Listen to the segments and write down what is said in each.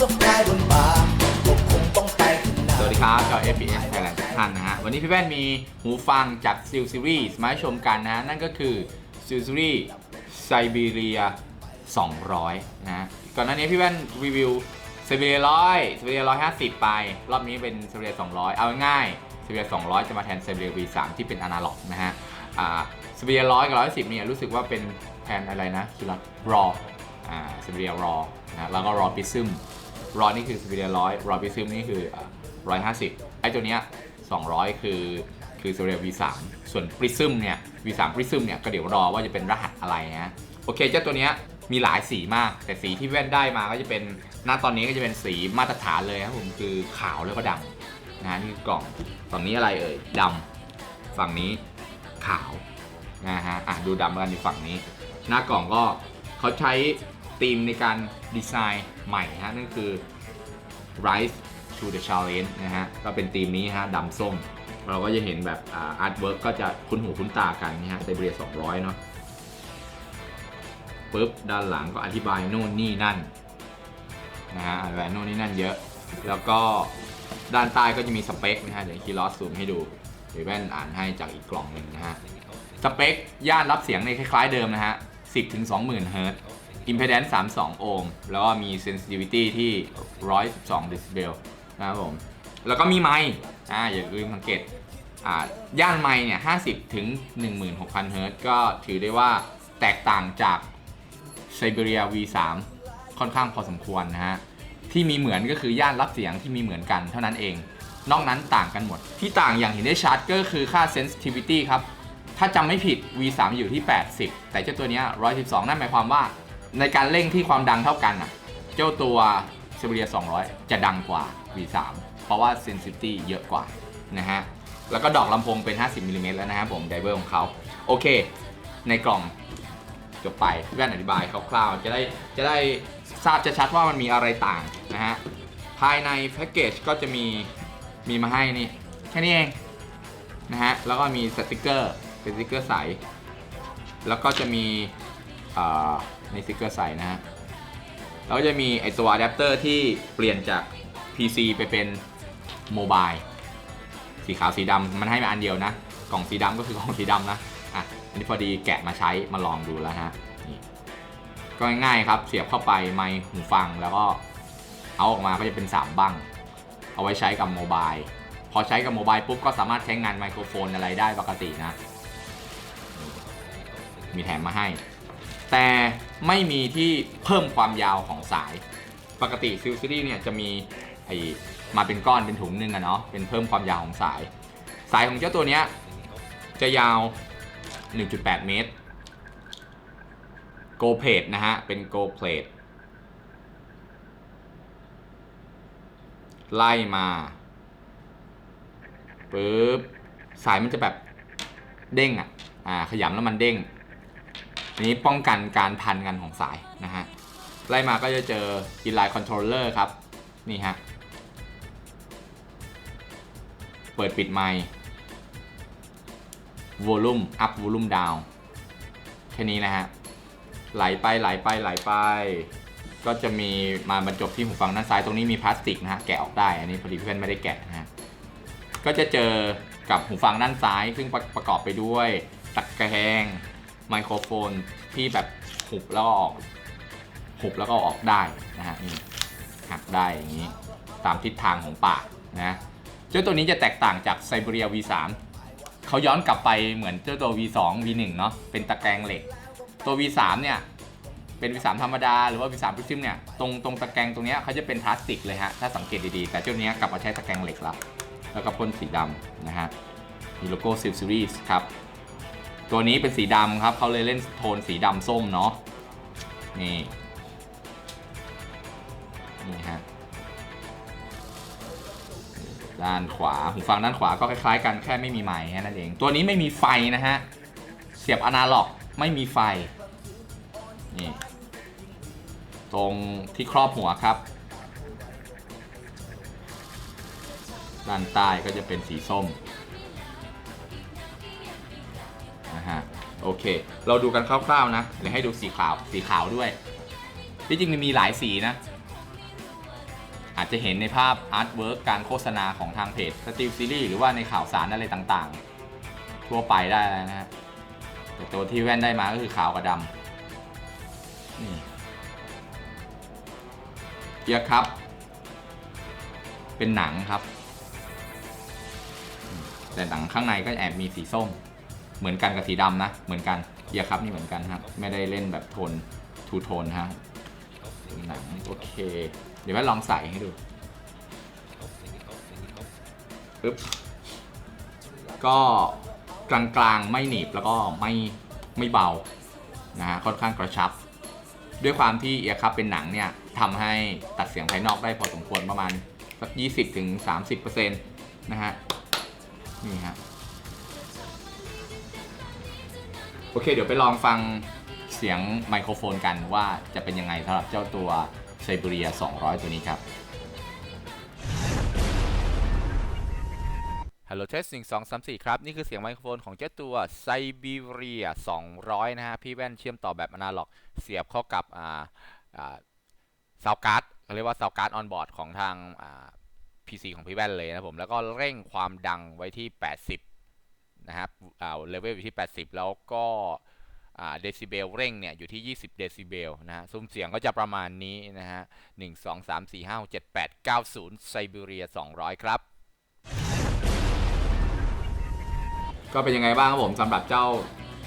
สบกายบนบาสวัสดีครับชาว FPS Thailand ทุกท่านนะฮะ วันนี้พี่แว่นมีหูฟังจาก Steel Series มาให้ชมกันนะฮะ นั่นก็คือ Steel Series Siberia 200 นะฮะ ก่อนหน้านี้พี่แว่นรีวิว Siberia 100 Siberia 150 ไป รอบนี้เป็น Siberia 200 เอาง่าย Siberia 200 จะมาแทน Siberia V3 ที่เป็นอนาล็อกนะฮะอ่า Siberia 100กับ110เนี่ยรู้สึกว่าเป็นแทนอะไรนะคือ Raw อ่า Siberia Raw นะแล้วก็ Raw Prism รอนี่คือ Xperia 100รอ Prism นี่คือร้อยห้าสิบไอ้ตัวเนี้ย200คือคือ Xperia V3 ส่วน Prism เนี่ย V3 Prism เนี่ยก็เดี๋ยวรอว่าจะเป็นรหัสอะไรนะโอเคเจ้าตัวเนี้ยมีหลายสีมาก แต่สีที่แว่นได้มาก็จะเป็นหน้าตอนนี้ก็จะเป็นสีมาตรฐานเลยครับผมคือขาวแล้วก็ดำนะนี่กล่องฝั่งนี้อะไรเอ่ยดำฝั่งนี้ขาวนะฮะอะดูดำกันอยู่ฝั่งนี้ หน้ากล่องก็เขาใช้ ธีมในการดีไซน์ใหม่ฮะนั่นคือ Rise to the Challenge นะฮะ ก็เป็นธีมนี้ฮะดำส้ม เราก็จะเห็นแบบอาร์ตเวิร์กก็จะคุ้นหูคุ้นตากันนะฮะไซเบเรีย200 เนาะปุ๊บ ด้านหลังก็อธิบายโน่นนี่นั่นนะฮะอธิบายโน่นนี่นั่นเยอะ แล้วก็ด้านใต้ก็จะมีสเปคนะฮะ เดี๋ยวคีย์ลอสซูมให้ดูเดี๋ยวแว่นอ่านให้จากอีกกล่องหนึ่งนะฮะ สเปค ย่านรับเสียงในคล้ายๆเดิมนะฮะ 10ถึง20,000เฮิร์ต impedance 32 โอห์ม แล้วก็มี sensitivity ที่ 112 decibel นะครับผม แล้วก็มีไมค์อ่าอย่าลืมสังเกตอ่าย่านไมค์เนี่ย 50 ถึง 16,000 เฮิร์ตซ์ก็ถือได้ว่าแตกต่างจาก Siberia V3 ค่อนข้างพอสมควรนะฮะ ที่มีเหมือนก็คือย่านรับเสียงที่มีเหมือนกันเท่านั้นเอง นอกนั้นต่างกันหมด ที่ต่างอย่างเห็นได้ชัดก็คือค่า sensitivity ครับ ถ้าจำไม่ผิด V3 อยู่ที่ 80 แต่เจ้าตัวนี้ย112 นั่นหมายความว่า ในการเร่งที่ความดังเท่ากันอะ เจ้าตัว s i b e r i a 200 จะดังกว่า V3 เพราะว่า sensitivity เยอะกว่านะฮะ แล้วก็ดอกลำโพงเป็น 50มิลลิเมตรแล้วนะครับผมไดเวอร์ของเขา โอเค ในกล่องจบไปเพื่อนอธิบายคร่าวๆ จะได้จะได้ทราบจะชัดว่ามันมีอะไรต่างนะฮะ ภายในแพ็กเกจก็จะมีมีมาให้นี่ แค่นี้เองนะฮะ แล้วก็มีสติกเกอร์ เป็นสติกเกอร์ใส แล้วก็จะมีอ่า นสติกเกอร์ใส่นะฮะแล้วก็จะมีไอตัวอะแดปเตอร์ที่เปลี่ยนจาก PC ไปเป็นโมบายสีขาวสีดำมันให้มาอันเดียวนะ กล่องสีดำก็คือกล่องสีดำนะอะอันนี้พอดีแกะมาใช้มาลองดูแล้วฮะนี่ก็ง่ายๆครับเสียบเข้าไปไมค์หูฟังแล้วก็เอาออกมาก็จะเป็น 3 บั้งเอาไว้ใช้กับโมบายพอใช้กับโมบายปุ๊บก็สามารถใช้งานไมโครโฟนอะไรได้ปกตินะ มีแถมมาให้ แต่ไม่มีที่เพิ่มความยาวของสาย ปกติซิลซิลี่เนี่ยจะมีไอมาเป็นก้อนเป็นถุงหนึงอะเนาะเป็นเพิ่มความยาวของสาย สายของเจ้าตัวเนี้ยจะยาว 1.8 เมตร Go Plate นะฮะ เป็น Go Plate ไล่มาปึ๊บสายมันจะแบบเด้งอะอ่าขยำแล้วมันเด้ง อันนี้ป้องกันการพันกันของสายนะฮะไล่มาก็จะเจอ inline controller ครับ นี่ฮะ เปิดปิดไมค์ volume up volume down แค่นี้นะฮะ ไหลไปไหลไปไหลไป ก็จะมีมาบรรจบที่หูฟังด้านซ้ายตรงนี้มีพลาสติกนะฮะ แกะออกได้ อันนี้พอดีเพื่อนไม่ได้แกะนะฮะ ก็จะเจอกับหูฟังด้านซ้าย ซึ่งประประกอบไปด้วยตะแกรง ไมโครโฟนที่แบบหุบแล้วก็ออกหุบแล้วก็ออกได้นะฮะนี่หักได้อย่างนี้ตามทิศทางของปากนะเจ้าตัวนี้จะแตกต่างจาก Siberia V3 เขาย้อนกลับไปเหมือนเจ้าตัว V2 V1 เนาะเป็นตะแกรงเหล็ก ตัว V3 เนี่ยเป็น V3 ธรรมดาหรือว่า V3 Prism เนี่ยตรงตรงตะแกรงตรงเนี้ยเขาจะเป็นพลาสติกเลยฮะถ้าสังเกตดีๆ แต่เจ้านี้กลับมาใช้ตะแกรงเหล็กแล้วแล้วก็พ่นสีดำนะฮะมีโลโก้ Seal Series ครับ ตัวนี้เป็นสีดำครับเขาเลยเล่นโทนสีดำส้มเนาะนี่นี่ฮะด้านขวาหูฟังด้านขวาก็คล้ายๆกันแค่ไม่มีไมค์แค่นั้นเอง ตัวนี้ไม่มีไฟนะฮะ เสียบอนาล็อกไม่มีไฟ นี่ ตรงที่ครอบหัวครับ ด้านใต้ก็จะเป็นสีส้ม โอเค เราดูกันคร่าวๆนะเดี๋ยวให้ดูสีขาวสีขาวด้วยที่จริงมันมีหลายสีนะ อาจจะเห็นในภาพอาร์ตเวิร์กการโฆษณาของทางเพจสตีลซีรีส์หรือว่าในข่าวสารอะไรต่างๆ ทั่วไปได้แล้วนะฮะแต่ตัวที่แว่นได้มาก็คือขาวกับดำนี่เกียร์ครับ เป็นหนังครับ แต่หนังข้างในก็แอบมีสีส้ม เหมือนกันกับสีดำนะ เหมือนกันเกียร์ครับนี่เหมือนกันครับ ไม่ได้เล่นแบบโทนทูโทนฮะหนังโอเค เดี๋ยวแว่นลองใส่ให้ดูปึ๊บก็กลางๆไม่หนีบแล้วก็ไม่ไม่เบานะฮะค่อนข้างกระชับ ด้วยความที่เอียร์คัพเป็นหนังเนี่ยทำให้ตัดเสียงภายนอกได้พอสมควรประมาณสัก 20ถึง30%นะฮะนี่ฮะ โอเค เดี๋ยวไปลองฟังเสียงไมโครโฟนกันว่าจะเป็นยังไงสำหรับเจ้าตัวไซบีเรีย 200 ตัวนี้ครับ Hello Testing 2 3 4ครับ นี่คือเสียงไมโครโฟนของเจ้าตัว Siberia 200 นะฮะ พี่แว่นเชื่อมต่อแบบอนาล็อก เสียบเข้ากับอ่าอ่าซาวการ์ดเขาเรียกว่าซาวการ์ดออนบอร์ดของทางอ่า PC ของพี่แว่นเลยนะผม แล้วก็เร่งความดังไว้ที่ 80 นะครับอ่าเลเวลอยู่ที่ 80 แล้วก็อ่าเดซิเบลเร่งเนี่ยอยู่ที่ 20 เดซิเบลนะฮะซุ้มเสียงก็จะประมาณนี้นะฮะ 1 2 3 4 5 6 7 8 9 0 Siberia 200 ครับ ก็เป็นยังไงบ้างครับผมสำหรับเจ้า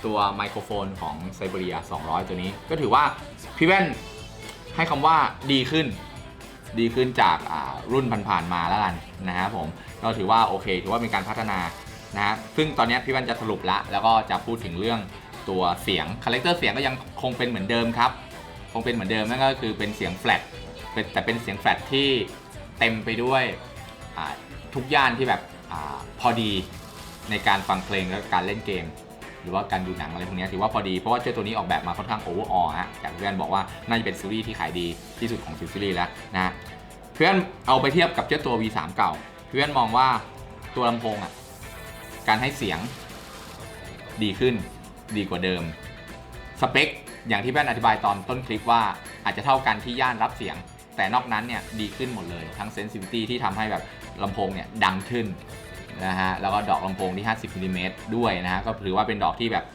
ตัวไมโครโฟนของ Siberia 200 ตัวนี้ ก็ถือว่าพี่แว่นให้คำว่าดีขึ้น ดีขึ้นจากรุ่นผ่านๆมาแล้วกันนะครับผม ก็ถือว่าโอเค ถือว่าเป็นการพัฒนา นะซึ่งตอนนี้พี่ว่นจะสรุปละ แล้วก็จะพูดถึงเรื่องตัวเสียงคาแรคเตอร์เสียงก็ยังคงเป็นเหมือนเดิมครับ คงเป็นเหมือนเดิมนั่นก็คือเป็นเสียงแฟลตเป็นแต่เป็นเสียงแฟลตที่เต็มไปด้วยทุกย่านที่แบบอพอดีในการฟังเพลงและการเล่นเกม หรือว่าการดูหนังอะไรพวกนี้ถือว่าพอดีเพราะว่าเจ้าตัวนี้ออกแบบมาค่อนข้างโอเวอร์ออฮะจากเพื่อนบอกว่าน่าจะเป็นซีรีส์ที่ขายดีที่สุดของซีรีส์แล้วนะฮะเพื่อนเอาไปเทียบกับเจ้าตัว V3 เก่า เพื่อนมองว่าตัวลำโพงอะ การให้เสียงดีขึ้นดีกว่าเดิม สเปค อย่างที่แว่นอธิบายตอนต้นคลิปว่าอาจจะเท่ากันที่ย่านรับเสียง แต่นอกนั้นเนี่ยดีขึ้นหมดเลย ทั้งเซนซิ i ิตี้ที่ทำให้แบบลำโพงเนี่ยดังขึ้นนะฮะแล้วก็ดอกลำโพงที่ 50มิลลิเมตรด้วยนะฮะก็ถือว่าเป็นดอกที่แบบ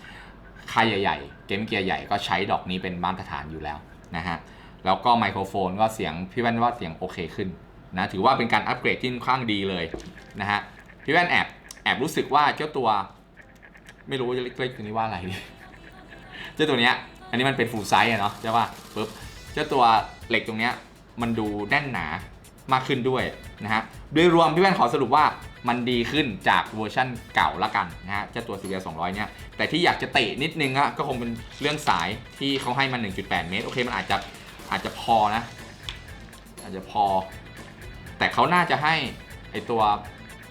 ค่ายใหญ่ๆ เกมเกียร์ใหญ่ก็ใช้ดอกนี้เป็นมาตรฐานอยู่แล้วนะฮะแล้วก็ไมโครโฟนก็เสียงพี่แว่นว่าเสียงโอเคขึ้นนะถือว่าเป็นการอัปเกรดที่ค่อนข้างดีเลยนะฮะพี่แว่นแอบ แอบรู้สึกว่าเจ้าตัว ไม่รู้จะเรียกตัวนี้ว่าอะไรดีเจ้าตัวเนี้ย อันนี้มันเป็นฟูลไซส์อะเนาะใช่ป่ะปุ๊บเจ้าตัวเหล็กตรงเนี้ยมันดูแน่นหนามากขึ้นด้วยนะฮะโดยรวมพี่แว่นขอสรุปว่ามันดีขึ้นจากเวอร์ชั่นเก่าละกันนะฮะเจ้าตัว CBR 200 เนี่ย แต่ที่อยากจะเตะนิดนึงอะก็คงเป็นเรื่องสายที่เขาให้มัน 1.8 เมตร โอเค มันอาจจะอาจจะพอนะ อาจจะพอ แต่เขาน่าจะให้ไอตัว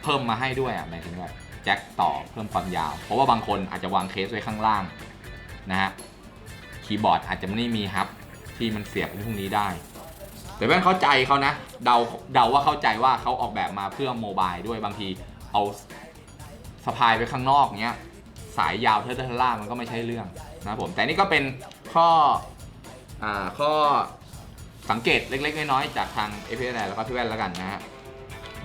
เพิ่มมาให้ด้วยอะหมายถึงแบบแจ็คต่อเพิ่มความยาว เพราะว่าบางคนอาจจะวางเคสไว้ข้างล่างนะฮะคีย์บอร์ดอาจจะไม่ได้มีฮับที่มันเสียบพวกนี้ได้ แต่แว่นเข้าใจเขานะ เดาเดาว่าเข้าใจว่าเขาออกแบบมาเพื่อโมบายด้วยบางทีเอาสะพายไปข้างนอกเนี้ยสายยาวเทอร์เทอร์ล่ามันก็ไม่ใช่เรื่องนะผมแต่นี่ก็เป็นข้ออ่าข้อสังเกตเล็กๆ น้อยๆจากทาง f อ l แล้วก็พี่แว่นแล้วกันนะฮะ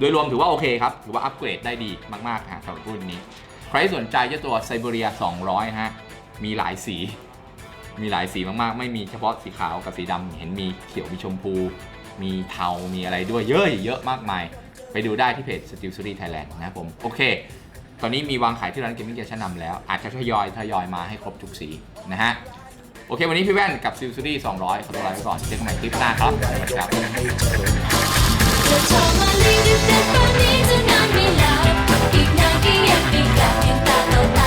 โดยรวมถือว่าโอเคครับ ถือว่าอัปเกรดได้ดีมากๆฮะสำหรับรุ่นนี้ ใครสนใจเจ้าตัว Siberia 200 ฮะ มีหลายสี มีหลายสีมากๆ ไม่มีเฉพาะสีขาวกับสีดำเห็นมีเขียวมีชมพู มีเทา มีอะไรด้วยเยอะเยอะมากมาย ไปดูได้ที่เพจ Steel Series Thailand นะครับผม โอเค ตอนนี้มีวางขายที่ร้านเกมมิ่งเกียร์ชั้นนำแล้ว อาจจะทยอยทยอยมาให้ครบทุกสีนะฮะโอเค วันนี้พี่แว่นกับ Steel Series 200 ขอตัวลาไปก่อน เจอกันใหม่คลิปหน้าครับสวัสดีครับ Totally different from me to not be loud Pag-ibig na